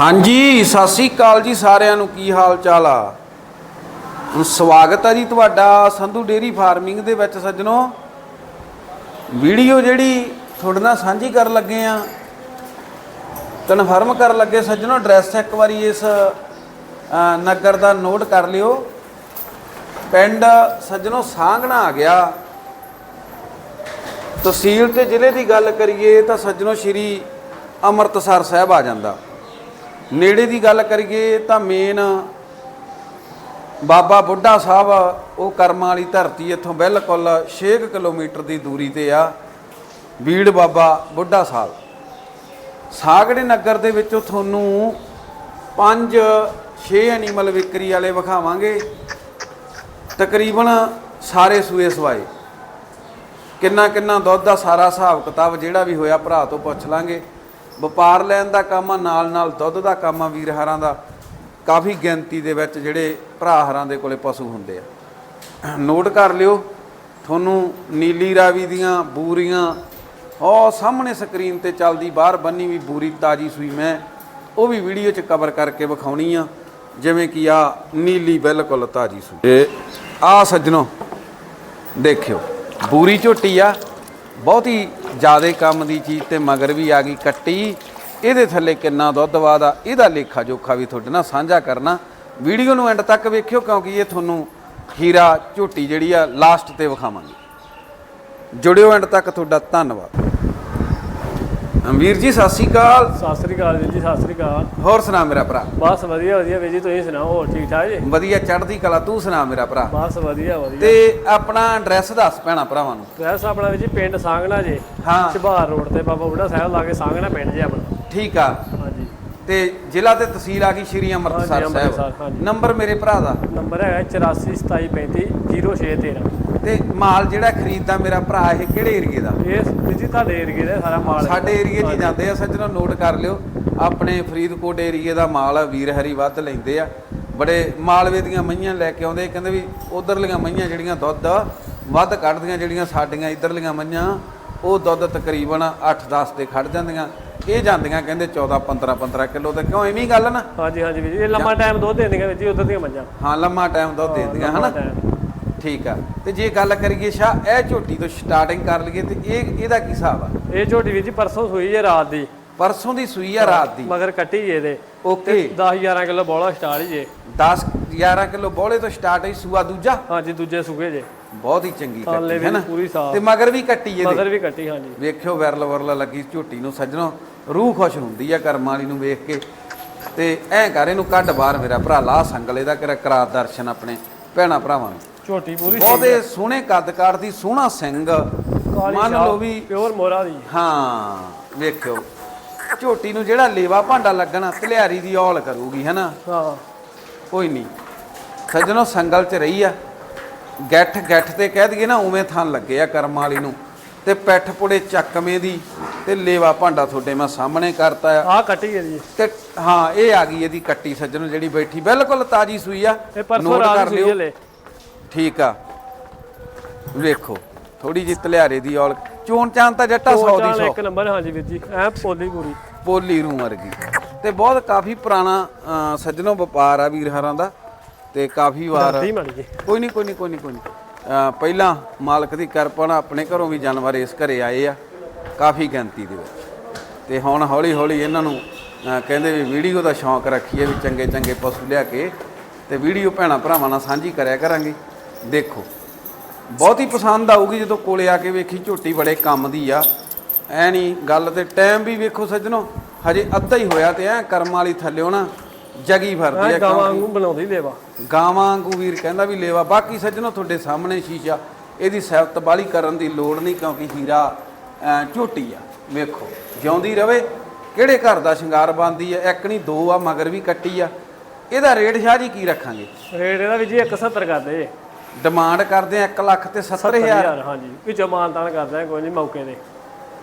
ਹਾਂਜੀ, ਸਤਿ ਸ੍ਰੀ ਅਕਾਲ ਜੀ ਸਾਰਿਆਂ ਨੂੰ, ਕੀ ਹਾਲ ਚਾਲ ਆ ਸਵਾਗਤ ਆ ਜੀ ਤੁਹਾਡਾ ਸੰਧੂ ਡੇਰੀ ਫਾਰਮਿੰਗ ਦੇ ਵਿੱਚ ਸੱਜਣੋ। ਵੀਡੀਓ ਜਿਹੜੀ ਤੁਹਾਡੇ ਨਾਲ ਸਾਂਝੀ ਕਰਨ ਲੱਗੇ ਆ, ਕਨਫਰਮ ਕਰਨ ਲੱਗੇ ਸੱਜਣੋ, ਐਡਰੈਸ ਇੱਕ ਵਾਰੀ ਇਸ ਨਗਰ ਦਾ ਨੋਟ ਕਰ ਲਿਓ। ਪਿੰਡ ਸੱਜਣੋ ਸਾਂਗਣਾ ਆ ਗਿਆ। ਤਹਿਸੀਲ ਤੇ ਜ਼ਿਲ੍ਹੇ ਦੀ ਗੱਲ ਕਰੀਏ ਤਾਂ ਸੱਜਣੋ ਸ਼੍ਰੀ ਅੰਮ੍ਰਿਤਸਰ ਸਾਹਿਬ ਆ ਜਾਂਦਾ। ਨੇੜੇ ਦੀ ਗੱਲ ਕਰੀਏ ਤਾਂ ਮੇਨ ਬਾਬਾ ਬੁੱਢਾ ਸਾਹਿਬ, ਉਹ ਕਰਮਾਂ ਵਾਲੀ ਧਰਤੀ ਇੱਥੋਂ ਬਿਲਕੁਲ 6 ਕਿਲੋਮੀਟਰ ਦੀ ਦੂਰੀ ਤੇ ਆ, ਬੀੜ ਬਾਬਾ ਬੁੱਢਾ ਸਾਹਿਬ। ਸਾਗੜੇ ਨਗਰ ਦੇ ਵਿੱਚੋਂ ਤੁਹਾਨੂੰ 5 6 ਐਨੀਮਲ ਵਿਕਰੀ ਵਾਲੇ ਵਿਖਾਵਾਂਗੇ। ਤਕਰੀਬਨ ਸਾਰੇ ਸੂਏ ਸਵਾਏ। ਕਿੰਨਾ ਕਿੰਨਾ ਦੁੱਧ ਦਾ ਸਾਰਾ ਹਿਸਾਬ ਕਿਤਾਬ ਜਿਹੜਾ ਵੀ ਹੋਇਆ ਭਰਾ ਤੋਂ ਪੁੱਛ ਲਾਂਗੇ। ਵਪਾਰ ਲੈਣ ਦਾ ਕੰਮ ਆ, ਨਾਲ ਨਾਲ ਦੁੱਧ ਦਾ ਕੰਮ ਆ ਵੀਰ ਹਰਾਂ ਦਾ, ਕਾਫੀ ਗਿਣਤੀ ਦੇ ਵਿੱਚ ਜਿਹੜੇ ਭਰਾ ਹਰਾਂ ਦੇ ਕੋਲੇ ਪਸ਼ੂ ਹੁੰਦੇ ਆ। ਨੋਟ ਕਰ ਲਿਓ, ਤੁਹਾਨੂੰ ਨੀਲੀ ਰਾਵੀ ਦੀਆਂ ਬੂਰੀਆਂ, ਉਹ ਸਾਹਮਣੇ ਸਕਰੀਨ ਤੇ ਚੱਲਦੀ, ਬਾਹਰ ਬੰਨੀ ਵੀ ਬੂਰੀ ਤਾਜੀ ਸੂਈ ਮੈਂ, ਉਹ ਵੀ ਵੀਡੀਓ 'ਚ ਕਵਰ ਕਰਕੇ ਵਿਖਾਉਣੀ ਆ, ਜਿਵੇਂ ਕਿ ਆ ਨੀਲੀ ਬਿਲਕੁਲ ਤਾਜੀ ਸੂਈ। ਤੇ ਆ ਸੱਜਣੋ, ਦੇਖਿਓ, ਬੂਰੀ ਝੋਟੀ ਆ ਬਹੁਤ ਹੀ ਜ਼ਿਆਦੇ ਕੰਮ ਦੀ ਚੀਜ਼ ਤੇ ਮਗਰ ਵੀ ਆ ਗਈ ਕੱਟੀ। ਇਹਦੇ ਥੱਲੇ ਕਿੰਨਾ ਦੁੱਧ ਵਾਦਾ, ਇਹਦਾ ਲੇਖਾ ਜੋਖਾ ਵੀ ਤੁਹਾਡੇ ਨਾਲ ਸਾਂਝਾ ਕਰਨਾ। ਵੀਡੀਓ ਨੂੰ ਐਂਡ ਤੱਕ ਵੇਖਿਓ ਕਿਉਂਕਿ ਇਹ ਤੁਹਾਨੂੰ ਹੀਰਾ ਝੋਟੀ ਜਿਹੜੀ ਆ ਲਾਸਟ ਤੇ ਵਿਖਾਵਾਂਗੇ। ਜੁੜਿਓ ਐਂਡ ਤੱਕ ਤੁਹਾਡਾ ਧੰਨਵਾਦ। ਵੀਰ ਜੀ ਸਤਿ ਸ਼੍ਰੀ ਅਕਾਲ। ਸਤਿ ਸ੍ਰੀ ਅਕਾਲ ਵੀਰ ਜੀ ਸਤਿ ਸ੍ਰੀ ਅਕਾਲ। ਹੋਰ ਸੁਣਾ ਮੇਰਾ ਭਰਾ। ਬਸ ਵਧੀਆ ਵਧੀਆ ਵੀਰ ਜੀ ਤੁਸੀਂ ਸੁਣਾਓ ਹੋਰ ਠੀਕ ਠਾਕ ਜੀ? ਵਧੀਆ ਚੜ੍ਹਦੀ ਕਲਾ ਤੂੰ ਸੁਣਾ ਮੇਰਾ ਭਰਾ। ਬਸ ਵਧੀਆ ਵਧੀਆ। ਤੇ ਆਪਣਾ ਐਡਰੈਸ ਦੱਸ ਭੈਣਾ ਭਰਾਵਾਂ ਨੂੰ। ਐਸ ਆਪਣਾ ਵੀਰ ਜੀ ਪਿੰਡ ਸਾਂਗਣਾ ਜੀ। ਹਾਂ। ਚਬਾਰ ਰੋਡ ਤੇ ਬਾਬਾ ਬੁੱਢਾ ਸਾਹਿਬ ਲਾਗੇ ਸਾਂਗਣਾ ਪਿੰਡ ਜੀ ਆਪਣਾ। ਠੀਕ ਆ। ਹਾਂਜੀ। ਤੇ ਜ਼ਿਲ੍ਹਾ ਤੇ ਤਹਿਸੀਲ ਆ ਗਈ ਸ਼੍ਰੀ ਅੰਮ੍ਰਿਤਸਰ ਹਾਂਜੀ, ਅੰਮ੍ਰਿਤਸਰ, ਸਾਹਿਬ। ਹਾਂਜੀ। ਨੰਬਰ ਮੇਰੇ ਭਰਾ ਦਾ। ਨੰਬਰ ਹੈਗਾ 8427350613 ਤੇ ਮਾਲ ਜਿਹੜਾ ਖਰੀਦਦਾ ਮੇਰਾ ਭਰਾ ਇਹ ਕਿਹੜੇ ਏਰੀਏ ਦਾ? ਇਹ ਜੀ ਤੁਹਾਡੇ ਏਰੀਏ ਦਾ ਸਾਰਾ ਮਾਲ। ਸਾਡੇ ਏਰੀਏ 'ਚ ਹੀ ਜਾਂਦੇ ਆ ਸੱਜਣੋ ਨੋਟ ਕਰ ਲਿਓ। ਆਪਣੇ ਫਰੀਦਕੋਟ ਏਰੀਏ ਦਾ ਮਾਲ ਆ, ਵੀਰ ਹਰੀ ਵੱਧ ਲੈਂਦੇ ਆ। ਬੜੇ ਮਾਲਵੇ ਦੀਆਂ ਮਈਆਂ ਲੈ ਕੇ ਆਉਂਦੇ ਕਹਿੰਦੇ ਵੀ ਉਧਰਲੀਆਂ ਮਈਆਂ ਜਿਹੜੀਆਂ ਦੁੱਧ ਵੱਧ ਕੱਢਦੀਆਂ ਜਿਹੜੀਆਂ ਸਾਡੀਆਂ ਇਧਰਲੀਆਂ ਮਈਆਂ ਉਹ ਦੁੱਧ ਤਕਰੀਬਨ 8-10 ਤੇ ਖੜ ਜਾਂਦੀਆਂ। ਇਹ ਜਾਂਦੀਆਂ ਕਹਿੰਦੇ 14 15 15 ਕਿਲੋ ਤੇ ਕਿਉਂ? ਐਵੇਂ ਹੀ ਗੱਲ ਨਾ। ਹਾਂਜੀ ਹਾਂਜੀ ਵੀਰ ਜੀ ਇਹ ਲੰਮਾ ਟਾਈਮ ਦੁੱਧ ਦਿੰਦੀਆਂ ਵੀਰ ਜੀ ਉਧਰ ਦੀਆਂ ਮੱਝਾਂ ਹਾਂ ਲੰਮਾ ਟਾਈਮ ਦੁੱਧ ਦਿੰਦੀਆਂ ਹਨਾ। ਠੀਕ ਆ। ਤੇ ਜੇ ਗੱਲ ਕਰੀਏ ਸ਼ਾ ਇਹ ਝੋਟੀ ਤੋਂ ਸਟਾਰਟਿੰਗ ਕਰ ਲਈਏ ਤੇ ਇਹ ਇਹਦਾ ਕੀ ਹਿਸਾਬ ਆ? ਇਹ ਝੋਟੀ ਵੀਰ ਜੀ ਪਰਸੋਂ ਸੂਈ ਹੈ ਰਾਤ ਦੀ। ਪਰਸੋਂ ਦੀ ਸੂਈ ਆ ਰਾਤ ਦੀ। ਮਗਰ ਕੱਟੀ ਜੇ ਇਹਦੇ। ਓਕੇ। 10 11 ਕਿਲੋ ਬੋਲਾ ਸਟਾਰਟ ਜੇ। 10 11 ਕਿਲੋ ਬੋਲੇ ਤੋਂ ਸਟਾਰਟ ਹੈ ਸੂਆ ਦੂਜਾ? ਹਾਂਜੀ ਦੂਜੇ ਸੂਗੇ ਜੇ। ਬਹੁਤ ਹੀ ਚੰਗੀ ਕੱਟੀ ਹੈ ਨਾ ਪੂਰੀ ਸਾਫ਼। ਤੇ ਮਗਰ ਵੀ ਕੱਟੀ ਇਹਦੇ। ਮਗਰ ਵੀ ਕੱਟੀ ਹਾਂਜੀ। ਵੇਖਿਓ ਵਿਰਲ ਵਰਲ ਲੱਗੀ ਝੋਟੀ ਨੂੰ ਸੱਜਣੋ ਰੂਹ ਖੁਸ਼ ਹੁੰਦੀ ਆ ਕਰਮਾਂ ਵਾਲੀ ਨੂੰ ਵੇਖ ਕੇ। ਤੇ ਐਂ ਕਰ ਇਹਨੂੰ ਕੱਢ ਬਾਹਰ ਮੇਰਾ ਭਰਾ ਲਾ ਸੰਗਲੇ ਦਾ ਕਿਰਾ ਕਰਾ ਦਰਸ਼ਨ ਆਪਣੇ ਭੈਣਾ ਭਰਾਵਾਂ ਨੂੰ। ਝੋਟੀ ਪੂਰੀ ਬਹੁਤੇ ਸੋਹਣੇ ਕੱਦ ਕਾਰ ਦੀ ਸੋਹਣਾ ਸਿੰਘ। ਮੰਨ ਲਓ ਵੀ ਪਿਓਰ ਮੋਰਾ ਦੀ। ਹਾਂ ਵੇਖਿਓ। ਝੋਟੀ ਨੂੰ ਜਿਹੜਾ ਲੇਵਾ ਭਾਂਡਾ ਲੱਗਣਾ ਤਲਿਆਰੀ ਦੀ ਔਲ ਕਰੂਗੀ ਹੈਨਾ? ਹਾਂ। ਕੋਈ ਨਹੀਂ। ਸੱਜਣੋ ਸੰਗਲ 'ਚ ਰਹੀ ਆ। ਗੱਠ ਗੱਠ ਤੇ ਕਹਿ ਦਈਏ ਨਾ ਉਵੇਂ ਥਾਂ ਲੱਗੇ ਆ ਕਰਮਾਂ ਵਾਲੀ ਨੂੰ। ਤੇ ਪੈਠ ਪੁੜੇ ਚੱਕਵੇਂ ਦੀ ਤੇ ਲੇਵਾ ਭਾਂਡਾ ਤੁਹਾਡੇ ਮੈਂ ਸਾਹਮਣੇ ਕਰਤਾ ਆ। ਆਹ ਕੱਟੀ ਹੈ ਜੀ। ਤੇ ਹਾਂ ਇਹ ਆ ਗਈ ਇਹਦੀ ਕੱਟੀ ਸੱਜਣੋ ਜਿਹੜੀ ਬੈਠੀ। ਬਿਲਕੁਲ ਤਾਜੀ ਸੂਈ ਆ। ਇਹ ਪਰਸੋਂ ਨੋਟ ਰਾਤ ਸੂਈ ਠੀਕ ਆ। ਵੇਖੋ ਥੋੜੀ ਜਿਹੀ ਤਲਿਆਰੇ ਦੀ ਔਲ ਚੋਣ ਚਾਂ ਤਾਂ ਜੱਟਾ 100 ਦੀ 100 ਇੱਕ ਨੰਬਰ ਹਾਂਜੀ ਵੀਰ ਜੀ ਐ ਪੋਲੀ ਪੂਰੀ। ਪੋਲੀ ਰੂ ਵਰਗੀ। ਤੇ ਬਹੁਤ ਕਾਫੀ ਪੁਰਾਣਾ ਸੱਜਣੋ ਵਪਾਰ ਆ ਵੀਰ ਹਰਾਂ ਦਾ। ਤੇ ਕਾਫੀ ਵਾਰ ਕੋਈ ਨਹੀਂ ਕੋਈ ਨਹੀਂ ਕੋਈ ਨਹੀਂ ਕੋਈ ਨਹੀਂ। ਪਹਿਲਾਂ ਮਾਲਕ ਦੀ ਕਿਰਪਾ ਨਾਲ ਆਪਣੇ ਘਰੋਂ ਵੀ ਜਾਨਵਰ ਇਸ ਘਰੇ ਆਏ ਆ ਕਾਫੀ ਗਿਣਤੀ ਦੇ ਵਿੱਚ। ਤੇ ਹੁਣ ਹੌਲੀ ਹੌਲੀ ਇਹਨਾਂ ਨੂੰ ਕਹਿੰਦੇ ਵੀ ਵੀਡੀਓ ਦਾ ਸ਼ੌਂਕ ਰੱਖੀਏ ਵੀ ਚੰਗੇ ਚੰਗੇ ਪਸ਼ੂ ਲਿਆ ਕੇ ਤੇ ਵੀਡੀਓ ਭੈਣਾ ਭਰਾਵਾਂ ਨਾਲ ਸਾਂਝੀ ਕਰਿਆ ਕਰਾਂਗੇ। ਦੇਖੋ ਬਹੁਤ ਹੀ ਪਸੰਦ ਆਊਗੀ ਜਦੋਂ ਕੋਲੇ ਆ ਕੇ ਵੇਖੀ ਝੋਟੀ ਬੜੇ ਕੰਮ ਦੀ ਆ। ਐ ਨਹੀਂ ਗੱਲ ਤੇ ਟਾਈਮ ਵੀ ਵੇਖੋ ਸੱਜਣੋ ਹਜੇ ਅੱਧਾ ਹੀ ਹੋਇਆ ਤੇ ਐ ਕਰਮ ਵਾਲੀ ਥੱਲਿਓ ਨਾ ਜਗੀ ਫਰਦੀ ਐ ਆ ਗਾਵਾਂ ਵਾਂਗੂ ਬਣਾਉਂਦੀ ਲੇਵਾ। ਗਾਵਾਂ ਵਾਂਗੂ ਵੀਰ ਕਹਿੰਦਾ ਵੀ ਲੇਵਾ ਬਾਕੀ ਸੱਜਣੋ ਤੁਹਾਡੇ ਸਾਹਮਣੇ ਸ਼ੀਸ਼ਾ ਇਹਦੀ ਸਿਫਤ ਬਾਲੀ ਕਰਨ ਦੀ ਲੋੜ ਨਹੀਂ ਕਿਉਂਕਿ ਹੀਰਾ ਝੋਟੀ ਆ। ਵੇਖੋ ਜਿਉਂਦੀ ਰਵੇ ਕਿਹੜੇ ਘਰ ਦਾ ਸ਼ਿੰਗਾਰ ਬੰਦੀ ਆ ਇੱਕ ਨਹੀਂ ਦੋ ਆ ਮਗਰ ਵੀ ਕੱਟੀ ਆ। ਇਹਦਾ ਰੇਟ ਸ਼ਾਹ ਜੀ ਕੀ ਰੱਖਾਂਗੇ? ਰੇਟ ਇਹਦਾ ਵੀਰ ਜੀ 170 ਕਰਦੇ ਜੇ ਡਿਮਾਂਡ ਕਰਦੇ ਆ 1 ਲੱਖ ਤੇ 70000 ਹਜ਼ਾਰ। ਹਾਂਜੀ। ਵਿੱਚੋਂ ਮਾਨਤਾਨ ਕਰਦੇ ਕੋਈ ਨਹੀਂ ਮੌਕੇ ਤੇ।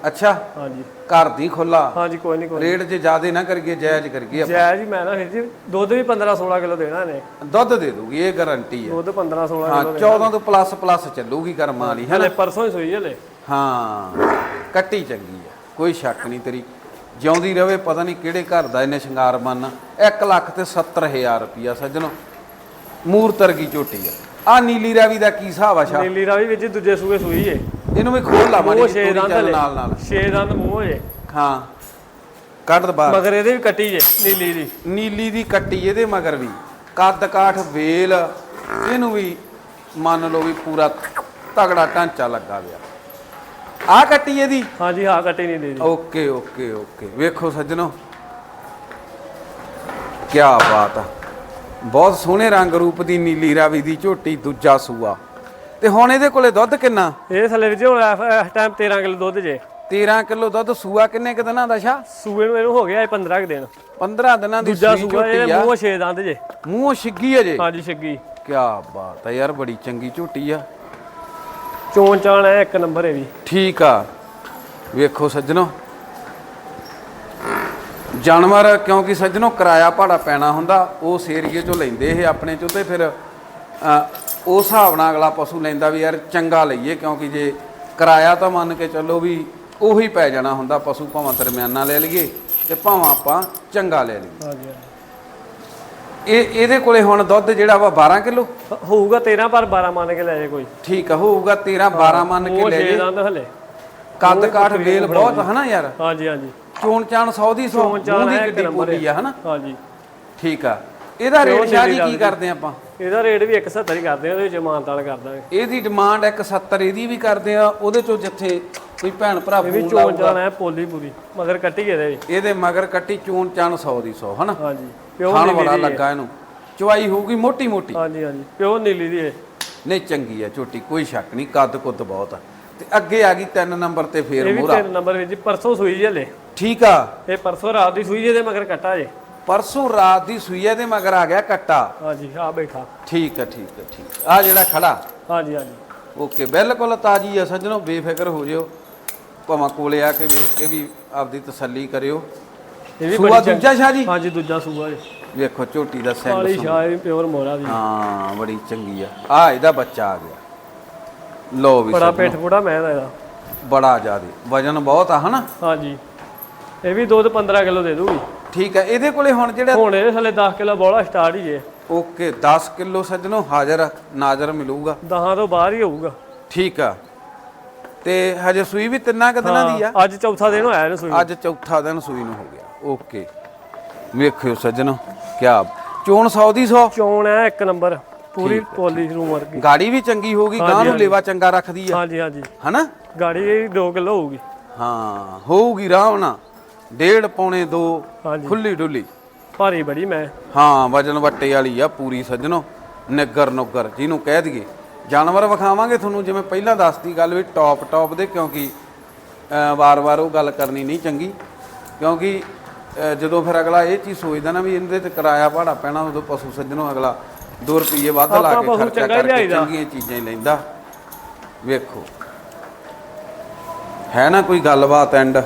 ਅੱਛਾ। ਹਾਂਜੀ। ਘਰ ਦੀ ਖੁੱਲਾ ਹਾਂਜੀ ਕੋਈ ਨਹੀਂ ਕੋਈ ਰੇਟ ਜੇ ਜ਼ਿਆਦੇ ਨਾ ਕਰੀਏ ਜਾਇਜ਼ ਕਰੀਏ ਆਪਾਂ। ਜੈ ਜੀ ਮੈਂ ਨਾ ਜੀ ਦੁੱਧ ਵੀ 15 16 ਕਿਲੋ ਦੇਣਾ ਨੇ ਦੁੱਧ ਦੇ ਦੂਗੀ ਇਹ ਗਾਰੰਟੀ ਹੈ ਦੁੱਧ 15 16 ਹਾਂ ਕਿਲੋ 14 ਤੋਂ ਪਲੱਸ ਪਲੱਸ ਚੱਲੂਗੀ ਕਰਮਾਂ ਵਾਲੀ ਹਲੇ ਪਰਸੋਂ ਹੀ ਸੂਈ ਹਲੇ। ਹਾਂ ਕੱਟੀ ਚੰਗੀ ਆ। ਕੋਈ ਸ਼ੱਕ ਨਹੀਂ ਤੇਰੀ। ਜਿਉਂਦੀ ਰਵੇ ਪਤਾ ਨਹੀਂ ਕਿਹੜੇ ਘਰ ਦਾ ਇਹਨੇ ਸ਼ਿੰਗਾਰ ਬੰਨ 1 ਲੱਖ ਤੇ 70000 ਰੁਪਿਆ ਸੱਜਣੋ। ਮੂਰਤਰਗੀ ਝੋਟੀ ਆ। ਆ ਨੀਲੀ ਰਾਵੀ ਦਾ ਕੀ ਹਿਸਾਬ ਆ ਸ਼ਾ ਨੀਲੀ ਰਾਵੀ ਵਿੱਚ ਜੀ ਦੂਜੇ ਸੂਏ ਸੂਈ ਏ। ਇਹਨੂੰ ਵੀ ਖੋਲ ਲਾ ਮਾਰੀ ਉਹ ਦੰਦ ਚੱਲ ਨਾਲ ਨਾਲ। ਛੇ ਦੰਦ ਮੂੰਹ ਏ ਹਾਂ। ਕੱਢ ਦੇ ਬਾਹਰ ਮਗਰ ਇਹਦੇ ਵੀ ਕੱਟੀ ਜੇ ਨੀਲੀ ਦੀ। ਨੀਲੀ ਦੀ ਕੱਟੀ ਇਹਦੇ ਮਗਰ ਵੀ। ਕੱਦ ਕਾਠ ਵੇਲ। ਇਹਨੂੰ ਵੀ ਮੰਨ ਲਓ ਵੀ ਪੂਰਾ ਤਗੜਾ ਢਾਂਚਾ ਲੱਗਾ ਗਿਆ ਆ ਕੱਟੀ ਇਹਦੀ? ਹਾਂਜੀ ਹਾਂ ਕੱਟੀ ਨੀਲੀ ਦੀ। Okay okay okay. ਵੇਖੋ ਸੱਜਣੋ। ਕੀ ਬਾਤ ਆ। ਬਹੁਤ ਸੋਹਣੇ ਰੰਗ ਰੂਪ ਦੀ ਨੀਲੀ ਰਾਵੀ ਦੀ ਝੋਟੀ ਦੂਜਾ ਸੂਆ। ਤੇ ਹੁਣ ਇਹਦੇ ਕੋਲੇ ਦੁੱਧ ਕਿੰਨਾ? ਇਹ ਥੱਲੇ ਵਿੱਚ ਹੁਣ ਇਸ ਟਾਈਮ 13 ਕਿਲੋ ਦੁੱਧ ਜੇ। 13 ਕਿਲੋ ਦੁੱਧ ਸੂਆ ਕਿੰਨੇ ਕੁ ਦਿਨਾਂ ਦਾ ਸ਼ਾ? ਸੂਏ ਨੂੰ ਇਹਨੂੰ ਹੋ ਗਿਆ ਇਹ 15 ਕੁ ਦਿਨ। 15 ਦਿਨਾਂ ਦੀ ਦੂਜਾ ਸੂਈ ਸੂਆ ਇਹ ਝੋਟੀ ਆ। ਮੂੰਹ ਛੇ ਦੰਦ ਜੇ। ਮੂੰਹੋਂ ਛਿੱਗੀ ਅਜੇ ਹਾਂਜੀ ਛੱਗੀ। ਕੀ ਬਾਤ ਆ ਯਾਰ ਬੜੀ ਚੰਗੀ ਝੋਟੀ ਆ। ਚੋਣ ਚਾਣ ਹੈ ਇੱਕ ਨੰਬਰ ਹੈ ਵੀ। ਠੀਕ ਆ। ਵੇਖੋ ਸੱਜਣੋ ਜਾਨਵਰ ਕਿਉਂਕਿ ਸੱਜਣੋ ਕਿਰਾਇਆ ਭਾੜਾ ਪੈਣਾ ਹੁੰਦਾ ਉਸ ਏਰੀਏ ਚੋਂ ਲੈਂਦੇ ਇਹ ਆਪਣੇ ਚੋਂ ਤੇ ਫਿਰ ਉਸ ਹਿਸਾਬ ਨਾਲ ਅਗਲਾ ਪਸ਼ੂ ਲੈਂਦਾ ਵੀ ਯਾਰ ਚੰਗਾ ਲਈਏ ਕਿਉਂਕਿ ਜੇ ਕਿਰਾਇਆ ਤਾਂ ਮੰਨ ਕੇ ਚੱਲੋ ਵੀ ਉਹੀ ਪੈ ਜਾਣਾ ਹੁੰਦਾ ਪਸ਼ੂ ਭਾਵੇਂ ਦਰਮਿਆਨਾ ਲੈ ਲਈਏ ਤੇ ਭਾਵੇਂ ਆਪਾਂ ਚੰਗਾ ਲੈ ਲਈਏ। ਇਹ ਇਹਦੇ ਕੋਲੇ ਹੁਣ ਦੁੱਧ ਜਿਹੜਾ ਵਾ 12 ਕਿਲੋ? ਹੋਊਗਾ 13 ਪਰ 12 ਮੰਨ ਕੇ ਲੈ ਜੇ ਕੋਈ। ਠੀਕ ਆ ਹੋਊਗਾ 13 12 ਮੰਨ ਕੇ ਲੈ ਜੇ। ਕੱਦ ਕਾਠ ਵੇਲ ਬਹੁਤ ਹਨਾ ਯਾਰ? ਹਾਂਜੀ ਹਾਂਜੀ। ਚੋਣ ਚਾਣ 100 ਦੀ 100 ਚੋਣ ਚਾਣ ਦੀ ਹੈ ਇੱਕ ਗੱਡੀ ਨੰਬਰ ਆ ਹਨਾ? ਹਾਂਜੀ। ਠੀਕ ਆ। ਇਹਦਾ ਰੇਟ ਸ਼ਾਹ ਜੀ ਕੀ ਕਰਦੇ? ਆਪਾਂ? ਇਹਦਾ ਰੇਟ ਵੀ 170 ਹੀ ਕਰਦੇ ਆ ਉਹਦੇ ਵਿੱਚ ਮਾਨਤਾਲ ਕਰ ਦਾਂਗੇ ਇਹਦੀ ਡਿਮਾਂਡ 170 ਇਹਦੀ ਵੀ ਕਰਦੇ ਆ ਉਹਦੇ ਚੋਂ ਜਿੱਥੇ ਕੋਈ ਭੈਣ ਭਰਾ ਇਹ ਵੀ ਫੋਨ ਚੋਣ ਚਾਣ ਹੈ ਪੋਲੀ ਪੂਰੀ ਮਗਰ ਕੱਟੀ ਇਹਦੇ ਵੀ। ਇਹਦੇ ਮਗਰ ਕੱਟੀ ਚੋਣ ਚਾਣ 100 ਦੀ 100 ਹਨਾ? ਹਾਂਜੀ ਪਿਓ ਨੀਲੀ ਬੜਾ ਹੈ। ਲੱਗਾ ਇਹਨੂੰ। ਚੁਆਈ ਹੋਊਗੀ ਮੋਟੀ ਮੋਟੀ ਹਾਂਜੀ ਹਾਂਜੀ ਪਿਓ ਨੀਲੀ ਦੀ ਹੈ ਨਹੀਂ ਚੰਗੀ ਆ ਝੋਟੀ ਕੋਈ ਸ਼ੱਕ ਨਹੀਂ ਕੱਦ ਕੁੱਦ ਬਹੁਤ ਆ। ਤੇ ਅੱਗੇ ਆ ਗਈ 3 ਨੰਬਰ ਤੇ ਫੇਰ ਇਹ ਵੀ ਮੋਹਰਾ। ਤਿੰਨ ਨੰਬਰ ਵਿੱਚ ਪਰਸੋਂ ਸੂਈ ਜੇ ਹਲੇ। ਠੀਕ ਆ। ਇਹ ਪਰਸੋਂ ਰਾਤ ਦੀ ਸੂਈ ਜਿਹਦੇ ਮਗਰ ਕੱਟਾ ਜੇ। ਪਰਸੋਂ ਰਾਤ ਦੀ ਸੂਈਏ ਦੇ ਮਗਰ ਆ ਗਿਆ ਕੱਟਾ। ਹਾਂਜੀ ਆ ਬੈਠਾ। ਠੀਕ ਆ ਠੀਕ ਆ ਠੀਕ ਆ। ਜਿਹੜਾ ਖੜਾ। ਹਾਂਜੀ ਹਾਂਜੀ। ਓਕੇ ਬਿਲਕੁਲ ਤਾਜੀ ਆ ਸੱਜਣੋ ਬੇਫਿਕਰ ਹੋ ਜਿਓ। ਭਾਵੇਂ ਕੋਲੇ ਆ ਕੇ ਵੇਖ ਕੇ ਵੀ ਆਪਦੀ ਤਸੱਲੀ ਕਰਿਓ। ਇਹ ਵੀ ਸੂਆ ਬੜੀ ਦੂਜਾ ਸ਼ਾਹ ਜੀ? ਹਾਂਜੀ ਦੂਜਾ ਸੂਆ ਜੇ। ਵੇਖੋ ਝੋਟੀ ਦਾ ਸਿੰਘ ਕਾਲੀ ਸੁਣ। ਸ਼ਾਹ ਪਿਓਰ ਮੋਰਾ ਦੀ ਹਾਂ ਬੜੀ ਚੰਗੀ ਆ। ਆ ਇਹਦਾ ਬੱਚਾ ਆ ਗਿਆ। ਲੋ ਵੀ ਬੜਾ ਸੱਜਣੋ, ਪੇਟ ਪੂੜਾ ਮੈਂ ਦਾ ਇਹਦਾ। ਬੜਾ ਜ਼ਿਆਦੇ। ਵਜਨ ਬਹੁਤ ਆ ਹਨਾ? ਹਾਂਜੀ। ਇਹ ਵੀ ਦੁੱਧ 15 ਕਿਲੋ ਦੇ ਦੂਗੀ। ਠੀਕ ਆ ਇਹਦੇ ਕੋਲੇ ਹੁਣ ਜਿਹੜਾ ਹੁਣ ਇਹ ਥੱਲੇ 10 ਕਿਲੋ ਬੋਲਾ ਸਟਾਰਟ ਹੀ ਜੇ। ਓਕੇ 10 ਕਿਲੋ ਸੱਜਣੋ ਹਾਜ਼ਰ ਨਾਜ਼ਰ ਮਿਲੂਗਾ। ਦਹਾਂ ਤੋਂ ਬਾਹਰ ਹੀ ਹੋਊਗਾ। ਠੀਕ ਆ। ਤੇ ਹਜੇ ਸੂਈ ਵੀ ਤਿੰਨਾਂ ਕੁ ਦਿਨਾਂ ਦੀ ਆ? ਹਾਂ, ਅੱਜ ਚੌਥਾ ਦਿਨ ਹੋਇਆ ਇਹਨੂੰ ਸੂਈ। ਅੱਜ ਚੌਥਾ ਦਿਨ ਸੂਈ ਨੂੰ ਹੋ ਗਿਆ। ਓਕੇ। ਵੇਖਿਓ ਸੱਜਣੋ ਕਿਆ ਚੋਣ 100 ਦੀ 100 ਚੋਣ ਹੈ ਇੱਕ ਨੰਬਰ ਪੂਰੀ ਪੋਲੀ ਨੂੰ ਵਰਗੀ ਗਾੜੀ ਵੀ ਚੰਗੀ ਹੋਊਗੀ ਗਾਂ ਨੂੰ ਲੇਵਾ ਚੰਗਾ ਰੱਖਦੀ ਆ। ਹਾਂਜੀ ਹਾਂਜੀ। ਹਨਾ? ਗਾੜੀ ਇਹ 2 ਕਿਲੋ ਹੋਊਗੀ। ਹਾਂ ਹੋਊਗੀ ਨਾਲ। ਡੇਢ ਪੌਣੇ 2 ਹਾਂਜੀ। ਖੁੱਲੀ ਡੁੱਲੀ। ਭਾਰੀ ਬੜੀ ਮੈਂ। ਹਾਂ ਵਜਨ ਵੱਟੇ ਵਾਲੀ ਆ ਪੂਰੀ ਸੱਜਣੋ। ਨਿੱਗਰ ਨੁੱਗਰ ਜਿਹਨੂੰ ਕਹਿ ਦਈਏ। ਜਾਨਵਰ ਵਿਖਾਵਾਂਗੇ ਤੁਹਾਨੂੰ ਜਿਵੇਂ ਪਹਿਲਾਂ ਦੱਸਦੀ ਗੱਲ ਵੀ ਟੌਪ ਟੌਪ ਦੇ ਕਿਉਂਕਿ ਵਾਰ-ਵਾਰ ਉਹ ਗੱਲ ਕਰਨੀ ਨਹੀਂ ਚੰਗੀ। ਕਿਉਂਕਿ ਜਦੋਂ ਫਿਰ ਅਗਲਾ ਇਹ ਚੀਜ਼ ਸੋਚਦਾ ਨਾ ਵੀ ਇਹਦੇ ਤੇ ਕਿਰਾਇਆ ਭਾੜਾ ਪੈਣਾ ਉਦੋਂ ਪਸ਼ੂ ਸੱਜਣੋ ਅਗਲਾ 2 ਰੁਪਏ ਵੱਧ ਲਾ ਕੇ ਖਰਚਾ ਕਰਕੇ। ਚੰਗੀਆਂ ਚੀਜ਼ਾਂ ਹੀ ਲੈਂਦਾ। ਵੇਖੋ। ਹੈ ਨਾ ਕੋਈ ਗੱਲਬਾਤ ਐਂਡ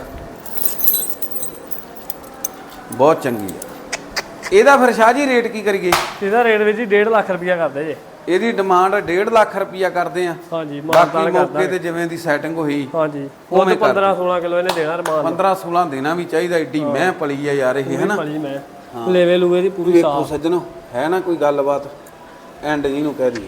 ਬਹੁਤ ਚੰਗੀ ਆ। ਇਹਦਾ ਫਿਰ ਸ਼ਾਹ ਜੀ ਰੇਟ ਕੀ ਕਰੀਏ? ਇਹਦਾ ਰੇਟ ਵਿੱਚ ਹੀ 1.5 ਲੱਖ ਰੁਪਇਆ ਕਰਦੇ ਜੇ। ਇਹਦੀ ਡਿਮਾਂਡ 1.5 ਲੱਖ ਰੁਪਈਆ ਕਰਦੇ ਆ। ਹਾਂਜੀ ਬਾਕੀ ਮੌਕੇ ਤੇ ਜਿਵੇਂ ਦੀ ਸੈਟਿੰਗ ਹੋਈ ਹਾਂਜੀ ਉਹ ਕਰ 15 16 ਕਿਲੋ ਇਹਨੇ ਦੇਣਾ ਰਮਾਨ 15 16 ਦੇਣਾ ਵੀ ਚਾਹੀਦਾ ਏਡੀ ਮੈਂ ਪਲੀ ਆ ਯਾਰ ਇਹ ਹੈਨਾ? ਭਲੀ ਮੈਂ ਲੇਵੇ ਲੂਵੇ ਦੀ ਪੂਰੀ ਵੇਖੋ ਸੱਜਣੋ ਹੈ ਨਾ ਕੋਈ ਗੱਲਬਾਤ? ਐਂਡ ਜਿਹਨੂੰ ਕਹਿ ਦਈਏ।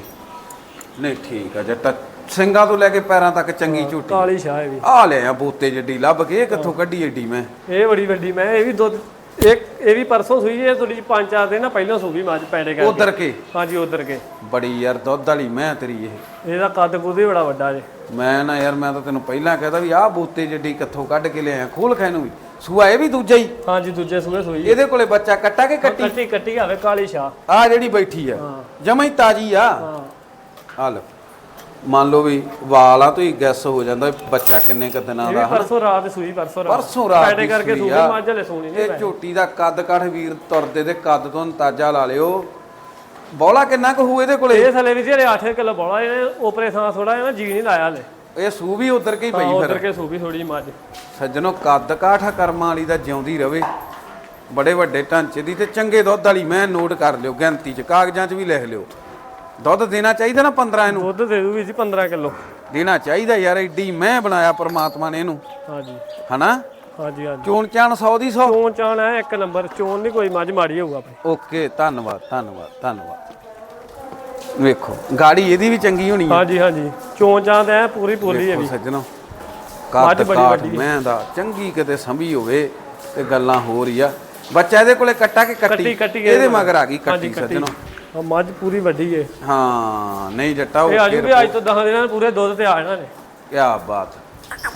ਨਹੀਂ ਠੀਕ ਆ ਜੱਟਾ ਸਿੰਘਾਂ ਤੋਂ ਲੈ ਕੇ ਪੈਰਾਂ ਤੱਕ ਚੰਗੀ ਝੂਟੀ। ਕਾਲੀ ਸ਼ਾਹ ਇਹ ਵੀ। ਆ ਲੈ ਆ ਬੋਤੇ ਜੱਡੀ ਲੱਭ ਕੇ ਇਹ ਕਿੱਥੋਂ ਕੱਢੀ ਏਡੀ ਮੈਂ ਇਹ ਬੜੀ ਵੱਡੀ ਮੈਂ ਇਹ ਵੀ ਦੁੱਧ ਇੱਕ ਇਹ ਵੀ ਪਰਸੋਂ ਸੂਈ ਥੋੜੀ ਜਿਹੀ ਪੰਜ ਚਾਰ ਦਿਨ ਨਾ ਪਹਿਲਾਂ ਸੂਈ ਮੱਝ ਪੈੜੇ ਕਰਕੇ। ਉਧਰ ਕੇ? ਹਾਂਜੀ ਉਧਰ ਕੇ। ਬੜੀ ਯਾਰ ਦੁੱਧ ਵਾਲੀ ਮੈਂ ਤੇਰੀ ਇਹ। ਇਹਦਾ ਕੱਦ ਕੁੱਦ ਹੀ ਬੜਾ ਵੱਡਾ ਜੇ। ਮੈਂ ਨਾ ਯਾਰ ਮੈਂ ਤਾਂ ਤੈਨੂੰ ਪਹਿਲਾਂ ਕਹਿਦਾ ਵੀ ਆਹ ਬੋਤੇ ਜੱਡੀ ਕਿੱਥੋਂ ਕੱਢ ਕੇ ਲਿਆਇਆ ਖੋਲ ਖੈ ਨੂੰ ਵੀ। ਸੂਆ ਇਹ ਵੀ ਦੂਜਾ ਹੀ? ਹਾਂਜੀ ਦੂਜੇ ਸੂਏ ਸੂਈ ਇਹਦੇ ਕੋਲੇ ਬੱਚਾ ਕੱਟਾ ਕੇ ਕੱਟੀ? ਕੱਟੀ ਕੱਟੀ ਆਵੇ ਕਾਲੀ ਸ਼ਾਹ। ਆ ਜਿਹੜੀ ਬੈਠੀ ਆ ਹਾਂ। ਜਮਾ ਹੀ ਤਾਜੀ ਆ। ਹਾਂ। ਆ ਲਓ। ਮੰਨ ਲਓ ਵੀ ਵਾਲਾਂ ਤੋਂ ਹੀ ਗੈਸ ਹੋ ਜਾਂਦਾ ਵੀ ਬੱਚਾ ਕਿੰਨੇ ਕ ਦਿਨਾਂ ਇਹ ਦਾ ਪਰਸੋਂ ਰਾਤ ਸੂਈ ਪਰਸੋਂ ਰਾਤ ਪਰਸੋਂ ਰਾਤ ਦੀ ਕਰਕੇ ਸੂਈ ਸੂਈ ਆ। ਮੱਝ ਹਲੇ ਸੂਣੀ ਨਹੀਂ ਇਹ ਝੋਟੀ ਦਾ ਕੱਦ ਕਾਠ ਵੀਰ ਤੁਰਦੇ ਦੇ ਕੱਦ ਤੋਂ ਅੰਦਾਜ਼ਾ ਲਾ ਲਿਓ। ਬੌਲਾ ਕਿੰਨਾ ਕੁ ਹੋਊ ਇਹਦੇ ਕੋਲੇ? ਇਹ ਥੱਲੇ ਵੀ ਜਿਹੜੇ 8 ਕਿਲੋ ਬੋਲਾ ਇਹਨੇ ਉਪਰੇ ਥਾਂ ਥੋੜਾ ਜਿਹਾ ਨਾ ਜੀ ਨਹੀਂ ਲਾਇਆ ਹਲੇ। ਇਹ ਸੂ ਵੀ ਉਧਰ ਕੇ ਹੀ ਪਈ ਉਧਰ ਫਿਰ। ਕੇ ਸੂਬੀ ਥੋੜੀ ਜਿਹੀ ਮੱਝ। ਸੱਜਣੋ ਕੱਦ ਕਾਠ ਕਰਮਾਂ ਵਾਲੀ ਦਾ ਜਿਉਂਦੀ ਰਵੇ। ਬੜੇ ਵੱਡੇ ਢਾਂਚੇ ਦੀ ਤੇ ਚੰਗੇ ਦੁੱਧ ਵਾਲੀ ਮੈਂ ਨੋਟ ਕਰ ਲਿਓ ਗਿਣਤੀ ਚ ਕਾਗਜ਼ਾਂ 'ਚ ਵੀ ਲਿਖ ਲਿਓ। ਦੁੱਧ ਦੇਣਾ ਚਾਹੀਦਾ ਨਾ 15 ਇਹਨੂੰ? ਦੁੱਧ ਦੇ ਦੂਗੀ ਜੀ 15 ਕਿਲੋ। ਦੇਣਾ ਚਾਹੀਦਾ ਯਾਰ ਐਡੀ ਮੈਂ ਬਣਾਇਆ ਪ੍ਰਮਾਤਮਾ ਨੇ ਇਹਨੂੰ। ਹਾਂਜੀ। ਹਨਾ? ਹਾਂਜੀ ਹਾਂਜੀ। ਚੋਣ ਚਾਣ 100 ਦੀ 100 ਚੋਣ ਚਾਣ ਹੈ ਇੱਕ ਨੰਬਰ ਚੋਣ ਨਹੀਂ ਕੋਈ ਮੱਝ ਮਾੜੀ ਹੋਊਗਾ ਆਪਣੀ। ਓਕੇ ਧੰਨਵਾਦ ਧੰਨਵਾਦ ਧੰਨਵਾਦ। ਵੇਖੋ ਗਾੜੀ ਇਹਦੀ ਵੀ ਚੰਗੀ ਹੋਣੀ ਹੈ। ਹਾਂਜੀ ਹਾਂਜੀ। ਚੋਣ ਚਾਣ ਤਾਂ ਪੂਰੀ ਪੋਲੀ ਹੈ ਵੀ ਸੱਜਣੋ ਵੱਡੀ ਹੈ। ਮੈਂ ਦਾ ਚੰਗੀ ਕਿਤੇ ਸੰਭੀ ਹੋਵੇ ਤੇ ਗੱਲਾਂ ਹੋ ਰਹੀ ਆ। ਬੱਚਾ ਇਹਦੇ ਕੋਲੇ ਕੱਟਾ ਕਿ ਕੱਟੀ? ਕੱਟੀ ਕੱਟੀ ਇਹਦੇ ਮਗਰ ਆ ਗਈ ਕੱਟੀ। ਸੱਜਣੋ। ਆ ਮੱਝ ਪੂਰੀ ਵੱਡੀ ਹੈ ਹਾਂ ਨਹੀਂ ਜੱਟਾ ਇਹ ਉਹ ਆਜੂ ਵੀ ਅੱਜ ਤੋਂ 10 ਦਿਨਾਂ ਨੂੰ ਪੂਰੇ ਦੁੱਧ ਤੇ ਆ ਜਾਣਾ ਨੇ। ਕੀ ਬਾਤ।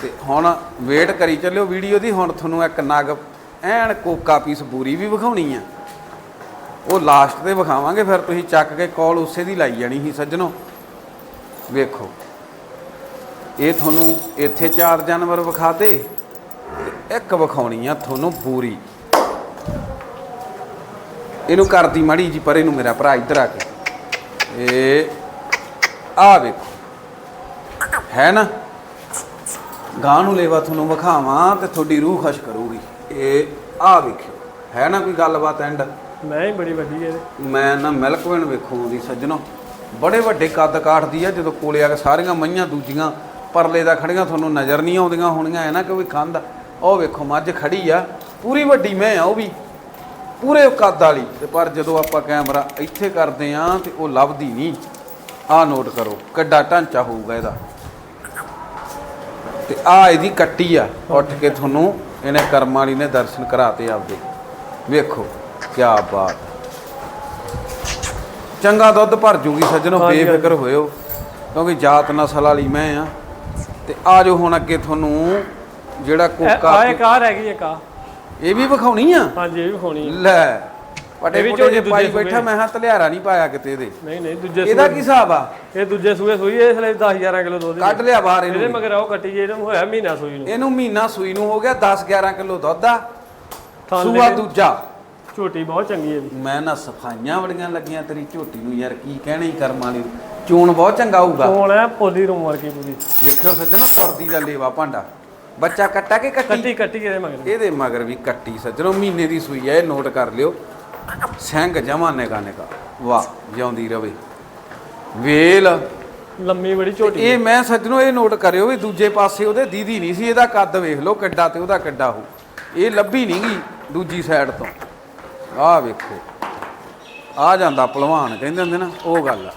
ਤੇ ਹੁਣ ਵੇਟ ਕਰੀ ਚੱਲਿਓ ਵੀਡੀਓ ਦੀ ਹੁਣ ਤੁਹਾਨੂੰ ਇੱਕ ਨਗ ਐਨ ਕੋਕਾ ਪੀਸ ਬੂਰੀ ਵੀ ਵਿਖਾਉਣੀ ਆ। ਉਹ ਲਾਸਟ ਤੇ ਵਿਖਾਵਾਂਗੇ ਫਿਰ ਤੁਸੀਂ ਚੱਕ ਕੇ ਕਾਲ ਉਸੇ ਦੀ ਲਾਈ ਜਾਣੀ ਸੀ ਸੱਜਣੋ। ਵੇਖੋ। ਇਹ ਤੁਹਾਨੂੰ ਇੱਥੇ ਚਾਰ ਜਾਨਵਰ ਵਿਖਾਤੇ ਇੱਕ ਵਿਖਾਉਣੀ ਆ ਤੁਹਾਨੂੰ ਬੂਰੀ। ਇਹਨੂੰ ਕਰਦੀ ਮਾੜੀ ਜੀ ਪਰੇ ਨੂੰ ਮੇਰਾ ਭਰਾ ਇੱਧਰ ਆ ਕੇ। ਇਹ ਆ ਵੇਖੋ। ਹੈ ਨਾ? ਗਾਂ ਨੂੰ ਲੇਵਾ ਤੁਹਾਨੂੰ ਵਿਖਾਵਾਂ ਤੇ ਤੁਹਾਡੀ ਰੂਹ ਖੁਸ਼ ਕਰੂਗੀ। ਇਹ ਆ ਵੇਖਿਓ। ਹੈ ਨਾ ਕੋਈ ਗੱਲਬਾਤ ਐਂਡ ਮੈਂ ਹੀ ਬੜੀ ਵੱਡੀ ਹੈ। ਮੈਂ ਨਾ ਮਿਲਕਵਿਨ ਵੇਖੂ ਦੀ ਸੱਜਣੋ। ਬੜੇ ਵੱਡੇ ਕੱਦ ਕਾਠਦੀ ਆ ਜਦੋਂ ਕੋਲੇ ਆ ਕੇ ਸਾਰੀਆਂ ਮਈਆਂ ਦੂਜੀਆਂ ਪਰਲੇ ਦਾ ਖੜੀਆਂ ਤੁਹਾਨੂੰ ਨਜ਼ਰ ਨਹੀਂ ਆਉਂਦੀਆਂ ਹੋਣੀਆਂ ਐ ਨਾ ਕਿ ਵੀ ਕੰਧ ਉਹ ਵੇਖੋ ਮੱਝ ਖੜੀ ਆ। ਪੂਰੀ ਵੱਡੀ ਮੈਂ ਆ ਉਹ ਵੀ। ਪੂਰੇ ਕੱਦ ਵਾਲੀ। ਤੇ ਪਰ ਜਦੋਂ ਆਪਾਂ ਕੈਮਰਾ ਇੱਥੇ ਕਰਦੇ ਆ ਤੇ ਉਹ ਲੱਭਦੀ ਨਹੀਂ। ਆਹ ਨੋਟ ਕਰੋ ਕਿੱਡਾ ਢਾਂਚਾ ਹੋਊਗਾ ਇਹਦਾ। ਤੇ ਆ ਇਹਦੀ ਕੱਟੀ ਆ ਉੱਠ ਕੇ ਤੁਹਾਨੂੰ ਇਹਨੇ ਕਰਮ ਵਾਲੀ ਨੇ ਦਰਸ਼ਨ ਕਰਾਤੇ ਆਪਦੇ। ਵੇਖੋ ਕੀ ਬਾਤ। ਚੰਗਾ ਦੁੱਧ ਭਰ ਜੂਗੀ ਸੱਜਣੋ ਬੇਫਿਕਰ ਹੋਇਓ ਕਿਉਂਕਿ ਜਾਤ ਨਸਲ ਵਾਲੀ ਮੈਂ ਆ। ਤੇ ਆ ਜੋ ਹੁਣ ਅੱਗੇ ਤੁਹਾਨੂੰ ਜਿਹੜਾ ਕੋਕਾ ਆ ਇੱਕ ਆ ਰਹਿ ਗਈ ਇੱਕ ਆ ਇਹ ਵੀ ਵਿਖਾਉਣੀ ਆ? ਹਾਂਜੀ ਇਹ ਵੀ ਹੋਣੀ ਹੈ ਲੈ ਪਟੇ ਵੀ ਦੂਜੇ ਪਾਈ। ਬੈਠਾ ਮੈਂ ਹਾਂ ਤਲਿਆਰਾ ਨਹੀਂ ਪਾਇਆ ਕਿਤੇ ਇਹਦੇ ਨਹੀਂ ਨਹੀਂ ਦੂਜੇ ਇਹਦਾ ਕੀ ਹਿਸਾਬ ਆ? ਇਹ ਦੂਜੇ ਸੂਏ ਸੂਈ ਇਸ ਲਈ 10 11 ਕਿਲੋ ਦੁੱਧ ਕੱਢ ਲਿਆ ਬਾਹਰ ਇਹਦੇ ਇਹਨੂੰ ਮਗਰ ਆਓ ਕੱਟੀ ਜੇ ਇਹਨੂੰ ਹੋਇਆ ਮਹੀਨਾ ਸੂਈ ਨੂੰ। ਇਹਨੂੰ ਮਹੀਨਾ ਸੂਈ ਨੂੰ ਹੋ ਗਿਆ 10 11 ਕਿਲੋ ਦੁੱਧ ਆ। ਸੂਆ ਦੂਜਾ। ਝੋਟੀ ਬਹੁਤ ਚੰਗੀ ਹੈ ਮੈਂ ਨਾ ਸਫਾਈਆਂ ਬੜੀਆਂ ਲੱਗੀਆਂ ਤੇਰੀ ਝੋਟੀ ਨੂੰ ਯਾਰ ਕੀ ਕਹਿਣਾ ਹੀ ਕਰਮ ਵਾਲੀ ਨੂੰ। ਚੂਣ ਬਹੁਤ ਚੰਗਾ ਹੋਊਗਾ। ਚੋਣ ਹੈ ਪੋਲੀ ਰੂਮ ਵਰਗੀ ਪੂਰੀ। ਵੇਖਿਓ ਸੱਜਣਾ ਪਰਦੀ ਦਾ ਲੇਵਾ ਭਾਂਡਾ। ਬੱਚਾ ਕੱਟਾ ਕੇ ਕੱਟੀ? ਕੱਟੀ ਕੱਟੀ ਇਹਦੇ ਮਗਰ। ਇਹਦੇ ਮਗਰ ਵੀ ਕੱਟੀ ਸੱਜਣੋ ਮਹੀਨੇ ਦੀ ਸੂਈ ਹੈ ਇਹ ਨੋਟ ਕਰ ਲਿਓ। ਸਿੰਘ ਜਮਾਨੇ ਕਾ ਨਿਕਾ ਵਾਹ ਜਿਉਂਦੀ ਰਵੇ। ਵੇਲ। ਲੰਮੀ ਬੜੀ ਝੋਟੀ ਇਹ ਮੈਂ ਸੱਜਣੋ ਇਹ ਨੋਟ ਕਰਿਓ ਵੀ ਦੂਜੇ ਪਾਸੇ ਉਹਦੇ ਦੀਦੀ ਨਹੀਂ ਸੀ ਇਹਦਾ ਕੱਦ ਵੇਖ ਲਓ ਕਿੱਡਾ ਤੇ ਉਹਦਾ ਕਿੱਡਾ ਹੋ। ਇਹ ਲੱਭੀ ਨਹੀਂ ਗਈ ਦੂਜੀ ਸਾਈਡ ਤੋਂ। ਆਹ ਵੇਖੋ। ਆ ਜਾਂਦਾ ਪਹਿਲਵਾਨ ਕਹਿੰਦੇ ਹੁੰਦੇ ਨਾ ਉਹ ਗੱਲ ਆ।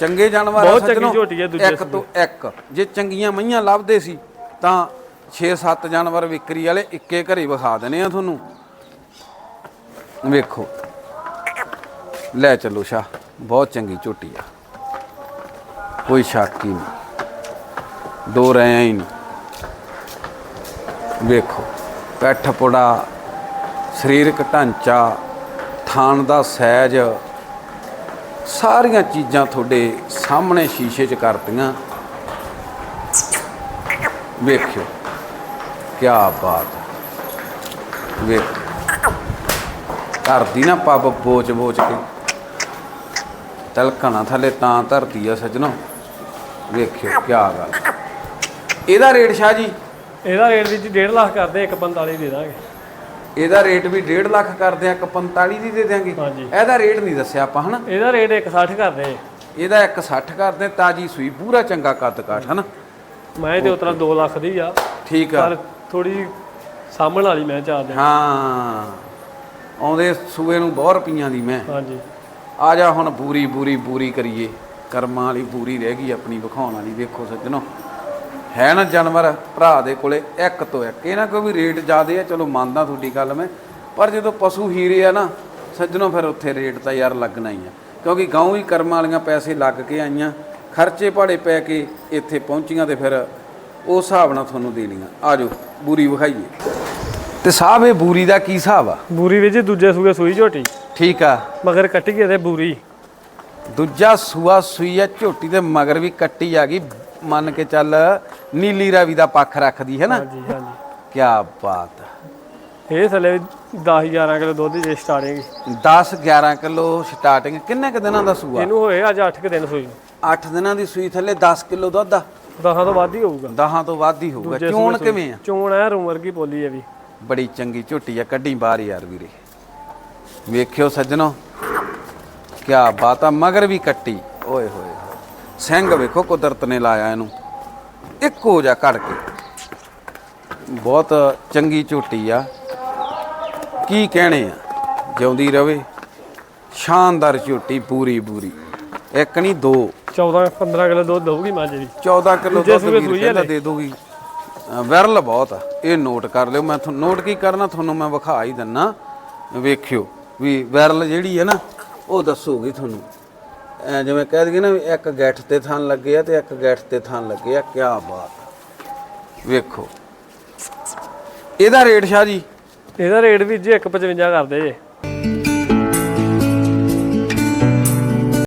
ਚੰਗੇ ਜਾਨਵਰ ਆ ਬਹੁਤ ਚੰਗੀ ਸੱਜਣੋ, ਝੋਟੀ ਹੈ ਦੂਜੇ ਇੱਕ ਤੋਂ ਇੱਕ। ਜੇ ਚੰਗੀਆਂ ਮਈਆਂ ਲੱਭਦੇ ਸੀ ਤਾਂ 6-7 ਜਾਨਵਰ ਵਿਕਰੀ ਵਾਲੇ ਇੱਕੇ ਘਰੇ ਵਿਖਾ ਦੇਣੇ ਆ ਤੁਹਾਨੂੰ। ਵੇਖੋ। ਲੈ ਚੱਲੋ ਸ਼ਾ ਬਹੁਤ ਚੰਗੀ ਝੋਟੀ ਆ। ਕੋਈ ਸ਼ੱਕ ਹੀ ਨਹੀਂ। ਦੋ ਰਹਿ ਹੀ ਨਹੀਂ। ਵੇਖੋ, ਪੈਠ ਪੁੜਾ, ਸਰੀਰਕ ਢਾਂਚਾ ਥਾਣ ਦਾ ਸਹਿਜ, ਸਾਰੀਆਂ ਚੀਜ਼ਾਂ ਤੁਹਾਡੇ ਸਾਹਮਣੇ ਸ਼ੀਸ਼ੇ 'ਚ ਕਰਤੀਆਂ। ਵੇਖਿਓ। ਕੀ ਬਾਤ। ਵੇਖ ਧਰਦੀ ਨਾ ਪੱਬ ਬੋਚ ਬੋਚ ਕੇ। ਤਲਕਣਾ ਥੱਲੇ ਤਾਂ ਧਰਤੀ ਆ ਸੱਜਣੋ। ਵੇਖਿਓ ਕੀ ਗੱਲ। ਇਹਦਾ ਰੇਟ ਸ਼ਾਹ ਜੀ ਇਹਦਾ ਰੇਟ ਵੀ ਜੀ 1.5 ਲੱਖ ਕਰਦੇ 145 ਦੇ ਦਾਂਗੇ। ਇਹਦਾ ਰੇਟ ਵੀ 1.5 ਲੱਖ ਕਰਦੇ ਆ 145 ਦੀ ਦੇ ਦਿਆਂਗੇ। ਹਾਂਜੀ। ਇਹਦਾ ਰੇਟ ਨਹੀਂ ਦੱਸਿਆ ਆਪਾਂ ਹਨਾ? ਇਹਦਾ ਰੇਟ 160 ਕਰਦੇ। ਇਹਦਾ 160 ਕਰਦੇ ਤਾਜੀ ਸੂਈ ਪੂਰਾ ਚੰਗਾ ਕੱਦ ਕਾਠ ਹਨਾ? ਮੈਂ ਤੇ ਉਤਰਾ 2 ਲੱਖ ਦੀ ਆ। ਠੀਕ ਆ। ਪਰ ਥੋੜੀ ਸਾਹਮਣ ਵਾਲੀ ਮੈਂ ਚਾਰ ਦੇ ਹਾਂ। ਆਉਂਦੇ ਸੂਏ ਨੂੰ ਬਹੁਤ ਰੁਪਈਆਂ ਦੀ ਮੈਂ। ਹਾਂਜੀ। ਆ ਜਾ ਹੁਣ ਬੂਰੀ ਬੂਰੀ ਬੂਰੀ ਕਰੀਏ। ਕਰਮਾਂ ਵਾਲੀ ਬੂਰੀ ਰਹਿ ਗਈ ਆਪਣੀ ਵਿਖਾਉਣ ਵਾਲੀ ਵੇਖੋ ਸੱਜਣੋ। ਹੈ ਨਾ ਜਾਨਵਰ ਭਰਾ ਦੇ ਕੋਲੇ ਇੱਕ ਤੋਂ ਇੱਕ। ਇਹ ਨਾ ਕੋਈ ਵੀ ਰੇਟ ਜ਼ਿਆਦੇ ਆ ਚਲੋ ਮੰਨਦਾ ਤੁਹਾਡੀ ਗੱਲ ਮੈਂ। ਪਰ ਜਦੋਂ ਪਸ਼ੂ ਹੀਰੇ ਆ ਨਾ ਸੱਜਣੋ ਫਿਰ ਉੱਥੇ ਰੇਟ ਤਾਂ ਯਾਰ ਲੱਗਣਾ ਹੀ ਆ। ਕਿਉਂਕਿ ਗਾਉਂ ਹੀ ਕਰਮਾਂ ਵਾਲੀਆਂ ਪੈਸੇ ਲੱਗ ਕੇ ਆਈਆਂ। ਖਰਚੇ ਭਾੜੇ ਪੈ ਕੇ ਇੱਥੇ ਪਹੁੰਚੀਆਂ ਤੇ ਫਿਰ ਉਸ ਹਿਸਾਬ ਨਾਲ ਤੁਹਾਨੂੰ ਦੇਣੀਆਂ। ਆਜੋ ਬੂਰੀ ਵਿਖਾਈਏ। ਤੇ ਸਾਹਿਬ ਇਹ ਬੂਰੀ ਦਾ ਕੀ ਹਿਸਾਬ ਆ? ਬੂਰੀ ਵਿੱਚ ਦੂਜੇ ਸੂਏ ਸੂਈ ਝੋਟੀ। ਠੀਕ ਆ। ਮਗਰ ਕੱਟੀ ਗਏ ਤੇ ਬੂਰੀ। ਦੂਜਾ ਸੂਆ ਸੂਈ ਆ ਝੋਟੀ ਦੇ ਮਗਰ ਵੀ ਕੱਟੀ ਆ ਗਈ। ਮੰਨ ਕੇ ਚੱਲ ਨੀਲੀ ਰਾਵੀ ਦਾ ਪੱਖ ਰੱਖਦੀ ਹੈ ਨਾ? ਹਾਂਜੀ ਹਾਂਜੀ। ਕੀ ਬਾਤ ਆ। ਇਹ ਥੱਲੇ 10 11 ਕਿਲੋ ਦੁੱਧ ਦੀ ਸਟਾਰਟਿੰਗ 10 11 ਕਿਲੋ ਸਟਾਰਟਿੰਗ ਕਿੰਨੇ ਕ ਦਿਨਾਂ ਦਾ ਸੂਆ? ਇਹਨੂੰ ਹੋਏ ਅੱਜ 8 ਕਿ ਦਿਨ ਸੂਈ। 8 ਦਿਨਾਂ ਦੀ ਸੂਈ ਥੱਲੇ 10 ਕਿਲੋ ਦੁੱਧ ਆ। 10 ਤੋਂ ਵੱਧ ਹੀ ਹੋਊਗਾ। 10 ਤੋਂ ਵੱਧ ਹੀ ਹੋਊਗਾ। ਦੂਜੇ ਚੋਣ ਸੂਏ ਕਿਵੇਂ ਆ? ਚੋਣ ਐ ਰੂਮ ਵਰਗੀ ਬੋਲੀ ਹੈ ਵੀ। ਬੜੀ ਚੰਗੀ ਝੋਟੀ ਆ ਕੱਢੀ ਬਾਹਰ ਯਾਰ ਵੀਰੇ। ਵੇਖਿਓ ਸੱਜਣੋ ਕੀ ਬਾਤ ਆ ਮਗਰ ਵੀ ਕੱਟੀ। ਓਏ ਹੋਏ ਹੋਏ। ਸਿੰਘ ਵੇਖੋ ਕੁਦਰਤ ਨੇ ਲਾਇਆ ਇਹਨੂੰ। ਇੱਕੋ ਜਿਹਾ ਕੱਢ ਕੇ ਬਹੁਤ ਚੰਗੀ ਝੋਟੀ ਆ। ਕੀ ਕਹਿਣੇ ਆ? ਜਿਉਂਦੀ ਰਵੇ। ਸ਼ਾਨਦਾਰ ਝੋਟੀ ਪੂਰੀ ਪੂਰੀ ਇੱਕ ਨਹੀਂ ਦੋ। 14 15 ਕਿਲੋ ਦੁੱਧ ਦਊਗੀ ਮੱਝ ਦੀ 14 ਕਿਲੋ ਦੂਜੇ ਦੁੱਧ ਸੂਏ ਵੀਰ ਸੂਈ ਕਹਿੰਦਾ ਹਲੇ। ਦੇ ਦੋਗੀ ਅ, ਵਿਰਲ ਬਹੁਤ ਆ। ਇਹ ਨੋਟ ਕਰ ਲਿਓ ਮੈਂ ਤੁਹਾਨੂੰ ਨੋਟ ਕੀ ਕਰਨਾ ਤੁਹਾਨੂੰ ਮੈਂ ਵਿਖਾ ਹੀ ਦਿੰਨਾ। ਵੇਖਿਓ ਵੀ ਵਿਰਲ ਜਿਹੜੀ ਹੈ ਨਾ ਉਹ ਦੱਸੂਗੀ ਤੁਹਾਨੂੰ। ਐ ਜਿਵੇਂ ਕਹਿ ਦਈਏ ਨਾ ਇੱਕ ਗੱਠ ਤੇ ਥਾਂ ਲੱਗੇ ਆ ਤੇ ਇੱਕ ਗੱਠ ਤੇ ਥਾਂ ਲੱਗੇ ਆ ਕੀ ਬਾਤ। ਵੇਖੋ। ਇਹਦਾ ਰੇਟ ਸ਼ਾਹ ਜੀ? ਇਹਦਾ ਰੇਟ ਵੀ ਜੀ 155 ਕਰਦੇ ਜੇ।